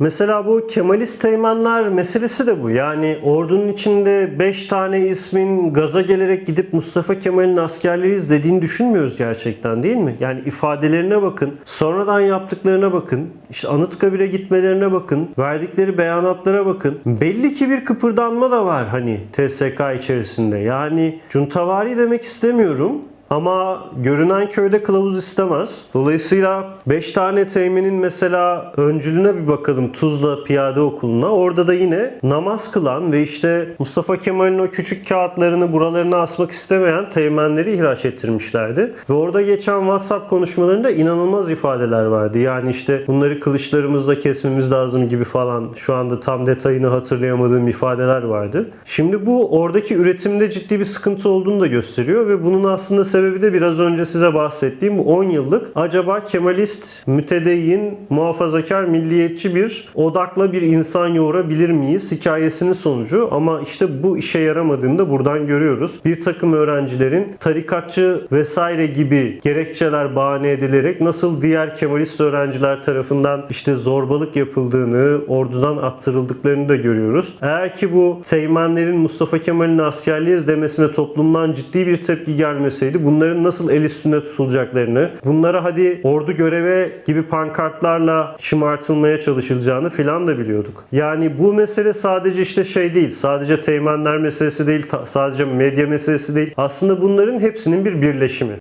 Mesela bu Kemalist teğmenler meselesi de bu. Yani ordunun içinde 5 tane ismin gaza gelerek gidip Mustafa Kemal'in askerleriyiz dediğini düşünmüyoruz gerçekten değil mi? Yani ifadelerine bakın, sonradan yaptıklarına bakın, işte Anıtkabir'e gitmelerine bakın, verdikleri beyanatlara bakın. Belli ki bir kıpırdanma da var hani TSK içerisinde. Yani cuntavari demek istemiyorum. Ama görünen köyde kılavuz istemez. Dolayısıyla 5 tane teğmenin mesela öncülüne bir bakalım Tuzla Piyade Okulu'na. Orada da yine namaz kılan ve işte Mustafa Kemal'in o küçük kağıtlarını buralarına asmak istemeyen teğmenleri ihraç ettirmişlerdi. Ve orada geçen WhatsApp konuşmalarında inanılmaz ifadeler vardı. Yani işte bunları kılıçlarımızla kesmemiz lazım gibi falan şu anda tam detayını hatırlayamadığım ifadeler vardı. Şimdi bu oradaki üretimde ciddi bir sıkıntı olduğunu da gösteriyor ve bunun aslında sebebi de biraz önce size bahsettiğim bu 10 yıllık acaba Kemalist, mütedeyyin, muhafazakar, milliyetçi bir odakla bir insan yoğurabilir miyiz hikayesinin sonucu ama işte bu işe yaramadığını da buradan görüyoruz. Bir takım öğrencilerin tarikatçı vesaire gibi gerekçeler bahane edilerek nasıl diğer Kemalist öğrenciler tarafından işte zorbalık yapıldığını, ordudan attırıldıklarını da görüyoruz. Eğer ki bu teğmenlerin Mustafa Kemal'in askerliyiz demesine toplumdan ciddi bir tepki gelmeseydi bunların nasıl el üstünde tutulacaklarını, bunlara hadi ordu göreve gibi pankartlarla şımartılmaya çalışılacağını filan da biliyorduk. Yani bu mesele sadece işte şey değil, sadece teğmenler meselesi değil, sadece medya meselesi değil. Aslında bunların hepsinin bir birleşimi.